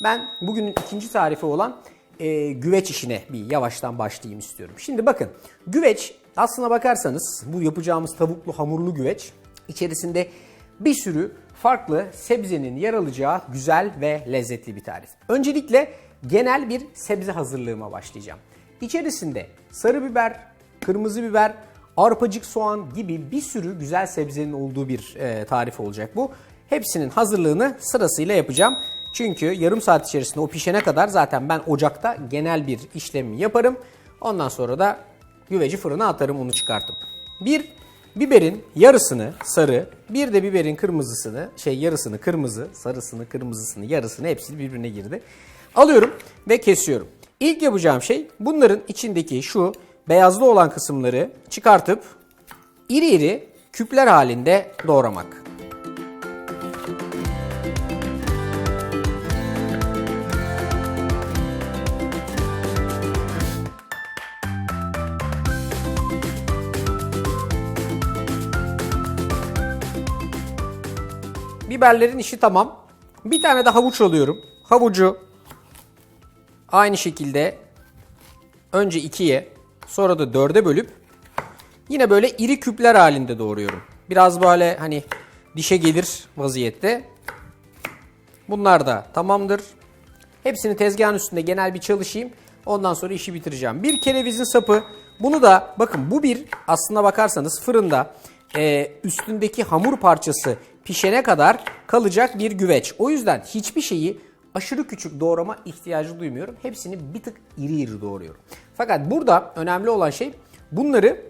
Ben bugünün ikinci tarifi olan e, güveç işine bir yavaştan başlayayım istiyorum. Şimdi bakın güveç aslına bakarsanız bu yapacağımız tavuklu hamurlu güveç içerisinde bir sürü farklı sebzenin yer alacağı güzel ve lezzetli bir tarif. Öncelikle genel bir sebze hazırlığıma başlayacağım. İçerisinde sarı biber, kırmızı biber, arpacık soğan gibi bir sürü güzel sebzenin olduğu bir e, tarif olacak bu. Hepsinin hazırlığını sırasıyla yapacağım. Çünkü yarım saat içerisinde o pişene kadar zaten ben ocakta genel bir işlemi yaparım. Ondan sonra da güveci fırına atarım onu çıkartıp. Bir biberin yarısını sarı, bir de biberin kırmızısını, şey yarısını kırmızı, sarısını, kırmızısını, yarısını hepsi birbirine girdi. Alıyorum ve kesiyorum. İlk yapacağım şey bunların içindeki şu beyazlı olan kısımları çıkartıp iri iri küpler halinde doğramak. Biberlerin işi tamam. Bir tane de havuç alıyorum. Havucu aynı şekilde önce ikiye sonra da dörde bölüp yine böyle iri küpler halinde doğruyorum. Biraz böyle hani dişe gelir vaziyette. Bunlar da tamamdır. Hepsini tezgahın üstünde genel bir çalışayım. Ondan sonra işi bitireceğim. Bir kerevizin sapı. Bunu da bakın bu bir aslına bakarsanız fırında e, üstündeki hamur parçası pişene kadar kalacak bir güveç. O yüzden hiçbir şeyi aşırı küçük doğrama ihtiyacı duymuyorum. Hepsini bir tık iri iri doğruyorum. Fakat burada önemli olan şey bunları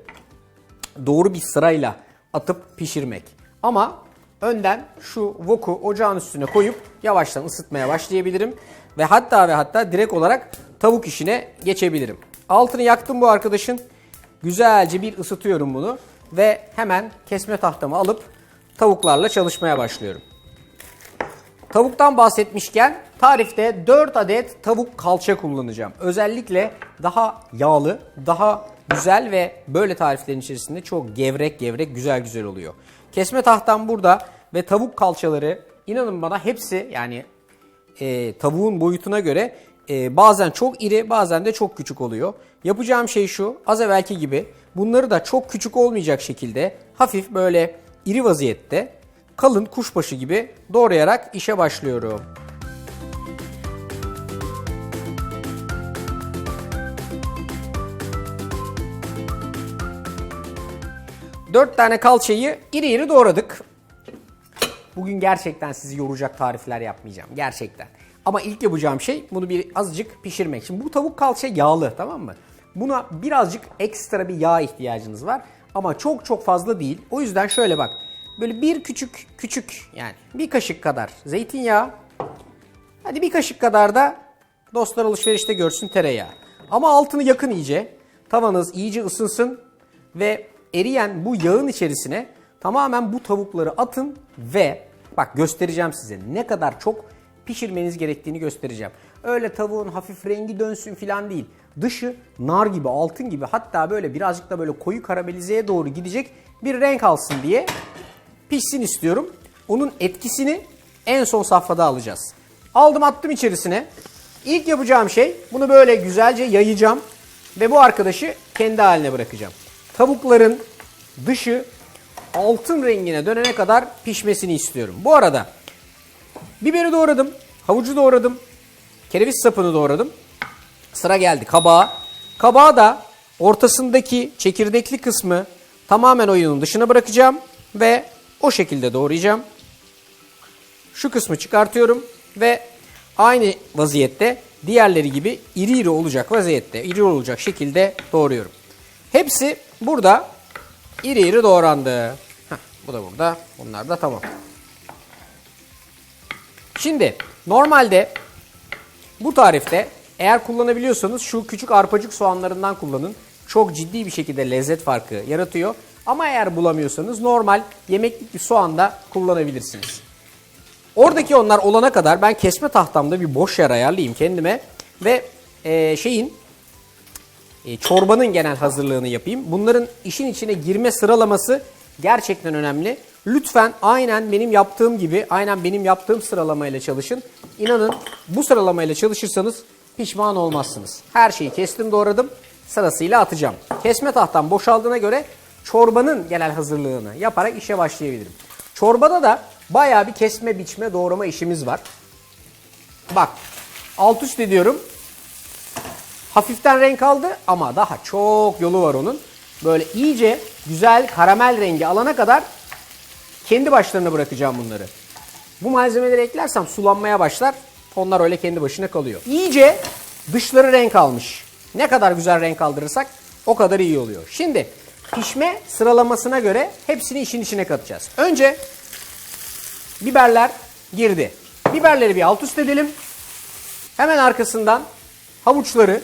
doğru bir sırayla atıp pişirmek. Ama önden şu voku ocağın üstüne koyup yavaştan ısıtmaya başlayabilirim. Ve hatta ve hatta direkt olarak tavuk işine geçebilirim. Altını yaktım bu arkadaşın. Güzelce bir ısıtıyorum bunu. Ve hemen kesme tahtamı alıp tavuklarla çalışmaya başlıyorum. Tavuktan bahsetmişken tarifte 4 adet tavuk kalça kullanacağım. Özellikle daha yağlı, daha güzel ve böyle tariflerin içerisinde çok gevrek gevrek güzel güzel oluyor. Kesme tahtam burada ve tavuk kalçaları inanın bana hepsi yani e, tavuğun boyutuna göre e, bazen çok iri bazen de çok küçük oluyor. Yapacağım şey şu az evvelki gibi bunları da çok küçük olmayacak şekilde hafif böyle iri vaziyette kalın kuşbaşı gibi doğrayarak işe başlıyorum. Dört tane kalçayı iri iri doğradık. Bugün gerçekten sizi yoracak tarifler yapmayacağım. Gerçekten. Ama ilk yapacağım şey bunu bir azıcık pişirmek. Şimdi bu tavuk kalça yağlı tamam mı? Buna birazcık ekstra bir yağ ihtiyacınız var. Ama çok çok fazla değil. O yüzden şöyle bak. Böyle bir küçük küçük yani bir kaşık kadar zeytinyağı. Hadi bir kaşık kadar da dostlar alışverişte görsün tereyağı. Ama altını yakın iyice. Tavanız iyice ısınsın ve eriyen bu yağın içerisine tamamen bu tavukları atın ve bak göstereceğim size ne kadar çok pişirmeniz gerektiğini göstereceğim. Öyle tavuğun hafif rengi dönsün falan değil. Dışı nar gibi, altın gibi hatta böyle birazcık da böyle koyu karamelizeye doğru gidecek bir renk alsın diye pişsin istiyorum. Onun etkisini en son safhada alacağız. Aldım attım içerisine. İlk yapacağım şey bunu böyle güzelce yayacağım ve bu arkadaşı kendi haline bırakacağım. Tavukların dışı altın rengine dönene kadar pişmesini istiyorum. Bu arada biberi doğradım, havucu doğradım, kereviz sapını doğradım. Sıra geldi kabağa. Kabağı da ortasındaki çekirdekli kısmı tamamen oyunun dışına bırakacağım ve o şekilde doğrayacağım. Şu kısmı çıkartıyorum ve aynı vaziyette diğerleri gibi iri iri olacak vaziyette, iri olacak şekilde doğruyorum. Hepsi burada iri iri doğrandı. Heh, bu da burada. Bunlar da tamam. Şimdi normalde bu tarifte eğer kullanabiliyorsanız şu küçük arpacık soğanlarından kullanın. Çok ciddi bir şekilde lezzet farkı yaratıyor. Ama eğer bulamıyorsanız normal yemeklik bir soğan da kullanabilirsiniz. Oradaki onlar olana kadar ben kesme tahtamda bir boş yer ayarlayayım kendime. Ve e, şeyin e, çorbanın genel hazırlığını yapayım. Bunların işin içine girme sıralaması gerçekten önemli. Lütfen aynen benim yaptığım gibi, aynen benim yaptığım sıralamayla çalışın. İnanın bu sıralamayla çalışırsanız pişman olmazsınız. Her şeyi kestim doğradım. Sırasıyla atacağım. Kesme tahtam boşaldığına göre çorbanın genel hazırlığını yaparak işe başlayabilirim. Çorbada da bayağı bir kesme, biçme, doğrama işimiz var. Bak alt üst ediyorum. Hafiften renk aldı ama daha çok yolu var onun. Böyle iyice güzel karamel rengi alana kadar kendi başlarına bırakacağım bunları. Bu malzemeleri eklersem sulanmaya başlar. Onlar öyle kendi başına kalıyor. İyice dışları renk almış. Ne kadar güzel renk aldırırsak o kadar iyi oluyor. Şimdi pişme sıralamasına göre hepsini işin içine katacağız. Önce biberler girdi. Biberleri bir alt üst edelim. Hemen arkasından havuçları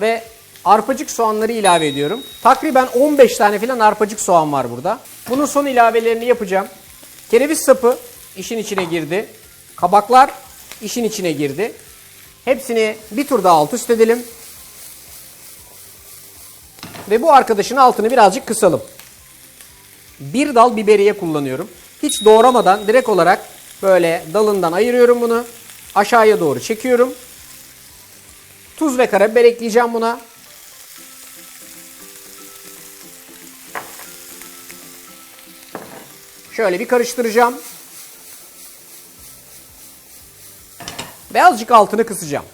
ve arpacık soğanları ilave ediyorum. Takriben 15 tane falan arpacık soğan var burada. Bunun son ilavelerini yapacağım. Kereviz sapı işin içine girdi. Kabaklar işin içine girdi. Hepsini bir tur daha alt üst edelim. Ve bu arkadaşın altını birazcık kısalım. Bir dal biberiye kullanıyorum. Hiç doğramadan direkt olarak böyle dalından ayırıyorum bunu. Aşağıya doğru çekiyorum. Tuz ve karabiber ekleyeceğim buna. Şöyle bir karıştıracağım. Ve azıcık altını kısacağım.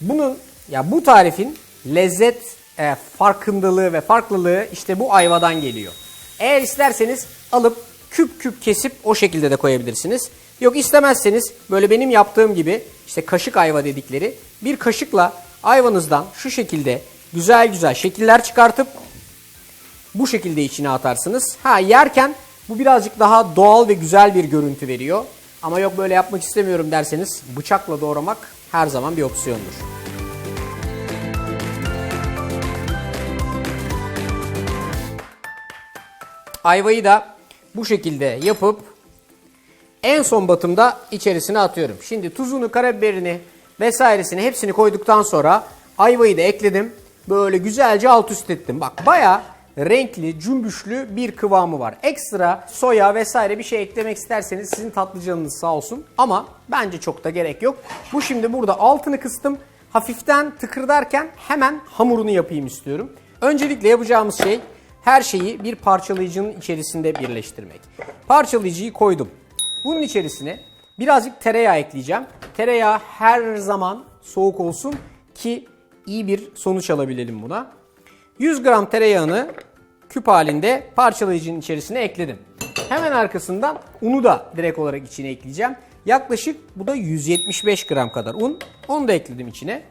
Bunun ya bu tarifin lezzet e, farkındalığı ve farklılığı işte bu ayvadan geliyor. Eğer isterseniz alıp küp küp kesip o şekilde de koyabilirsiniz. Yok istemezseniz böyle benim yaptığım gibi işte kaşık ayva dedikleri bir kaşıkla ayvanızdan şu şekilde güzel güzel şekiller çıkartıp bu şekilde içine atarsınız. Ha yerken bu birazcık daha doğal ve güzel bir görüntü veriyor. Ama yok böyle yapmak istemiyorum derseniz bıçakla doğramak her zaman bir opsiyondur. Ayvayı da bu şekilde yapıp en son batımda içerisine atıyorum. Şimdi tuzunu, karabiberini vesairesini hepsini koyduktan sonra ayvayı da ekledim. Böyle güzelce alt üst ettim. Bak baya renkli, cümbüşlü bir kıvamı var. Ekstra soya vesaire bir şey eklemek isterseniz sizin tatlı canınız sağ olsun. Ama bence çok da gerek yok. Bu şimdi burada altını kıstım. Hafiften tıkırdarken hemen hamurunu yapayım istiyorum. Öncelikle yapacağımız şey her şeyi bir parçalayıcının içerisinde birleştirmek. Parçalayıcıyı koydum. Bunun içerisine birazcık tereyağı ekleyeceğim. Tereyağı her zaman soğuk olsun ki iyi bir sonuç alabilelim buna. 100 gram tereyağını küp halinde parçalayıcının içerisine ekledim. Hemen arkasından unu da direkt olarak içine ekleyeceğim. Yaklaşık bu da 175 gram kadar un. Onu da ekledim içine.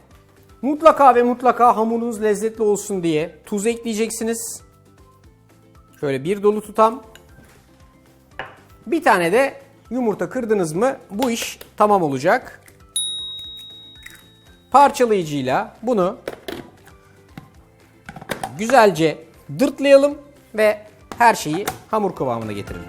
Mutlaka ve mutlaka hamurunuz lezzetli olsun diye tuz ekleyeceksiniz. Şöyle bir dolu tutam. Bir tane de yumurta kırdınız mı bu iş tamam olacak. Parçalayıcıyla bunu güzelce dırtlayalım ve her şeyi hamur kıvamına getirelim.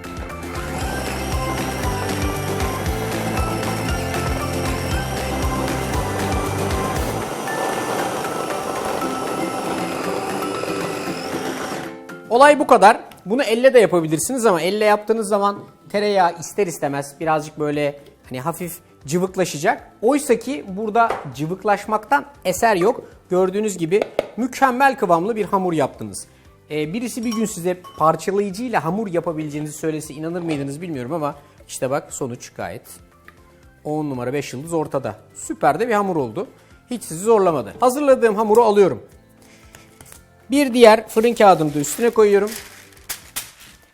Olay bu kadar. Bunu elle de yapabilirsiniz ama elle yaptığınız zaman tereyağı ister istemez birazcık böyle hani hafif cıvıklaşacak. Oysa ki burada cıvıklaşmaktan eser yok. Gördüğünüz gibi mükemmel kıvamlı bir hamur yaptınız. Ee, birisi bir gün size parçalayıcıyla hamur yapabileceğinizi söylese inanır mıydınız bilmiyorum ama işte bak sonuç gayet 10 numara 5 yıldız ortada. Süper de bir hamur oldu. Hiç sizi zorlamadı. Hazırladığım hamuru alıyorum. Bir diğer fırın kağıdımı da üstüne koyuyorum.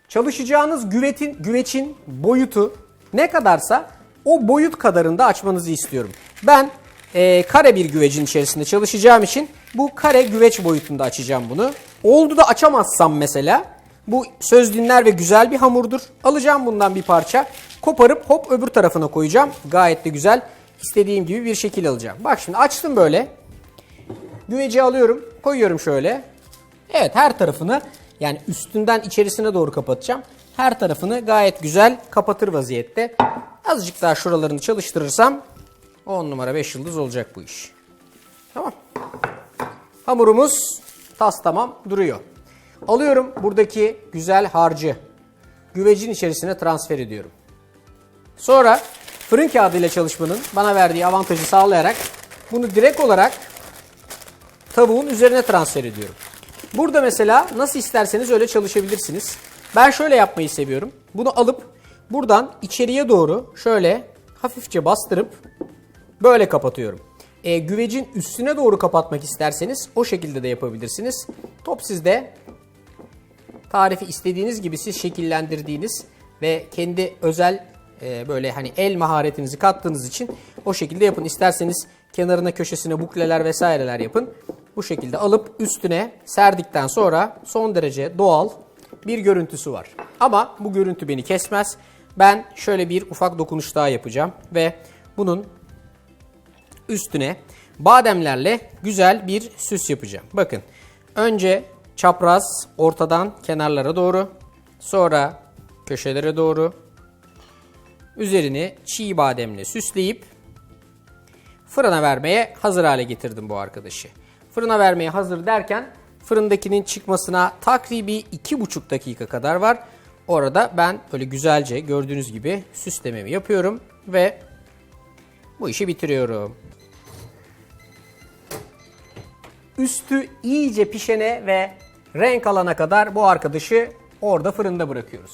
Çalışacağınız güvetin, güveçin boyutu ne kadarsa o boyut kadarında açmanızı istiyorum. Ben e, kare bir güvecin içerisinde çalışacağım için bu kare güveç boyutunda açacağım bunu. Oldu da açamazsam mesela bu söz dinler ve güzel bir hamurdur. Alacağım bundan bir parça. Koparıp hop öbür tarafına koyacağım. Gayet de güzel. istediğim gibi bir şekil alacağım. Bak şimdi açtım böyle. Güveci alıyorum. Koyuyorum şöyle. Evet her tarafını yani üstünden içerisine doğru kapatacağım. Her tarafını gayet güzel kapatır vaziyette. Azıcık daha şuralarını çalıştırırsam 10 numara 5 yıldız olacak bu iş. Tamam. Hamurumuz tas tamam duruyor. Alıyorum buradaki güzel harcı. Güvecin içerisine transfer ediyorum. Sonra fırın kağıdı ile çalışmanın bana verdiği avantajı sağlayarak bunu direkt olarak tavuğun üzerine transfer ediyorum. Burada mesela nasıl isterseniz öyle çalışabilirsiniz. Ben şöyle yapmayı seviyorum. Bunu alıp buradan içeriye doğru şöyle hafifçe bastırıp böyle kapatıyorum. E, güvecin üstüne doğru kapatmak isterseniz o şekilde de yapabilirsiniz. Top sizde. Tarifi istediğiniz gibi siz şekillendirdiğiniz ve kendi özel e, böyle hani el maharetinizi kattığınız için o şekilde yapın. İsterseniz kenarına köşesine bukleler vesaireler yapın. Bu şekilde alıp üstüne serdikten sonra son derece doğal bir görüntüsü var. Ama bu görüntü beni kesmez. Ben şöyle bir ufak dokunuş daha yapacağım ve bunun üstüne bademlerle güzel bir süs yapacağım. Bakın önce çapraz ortadan kenarlara doğru sonra köşelere doğru üzerini çiğ bademle süsleyip fırına vermeye hazır hale getirdim bu arkadaşı. Fırına vermeye hazır derken fırındakinin çıkmasına takribi 2,5 dakika kadar var. Orada ben böyle güzelce gördüğünüz gibi süslememi yapıyorum ve bu işi bitiriyorum. Üstü iyice pişene ve renk alana kadar bu arkadaşı orada fırında bırakıyoruz.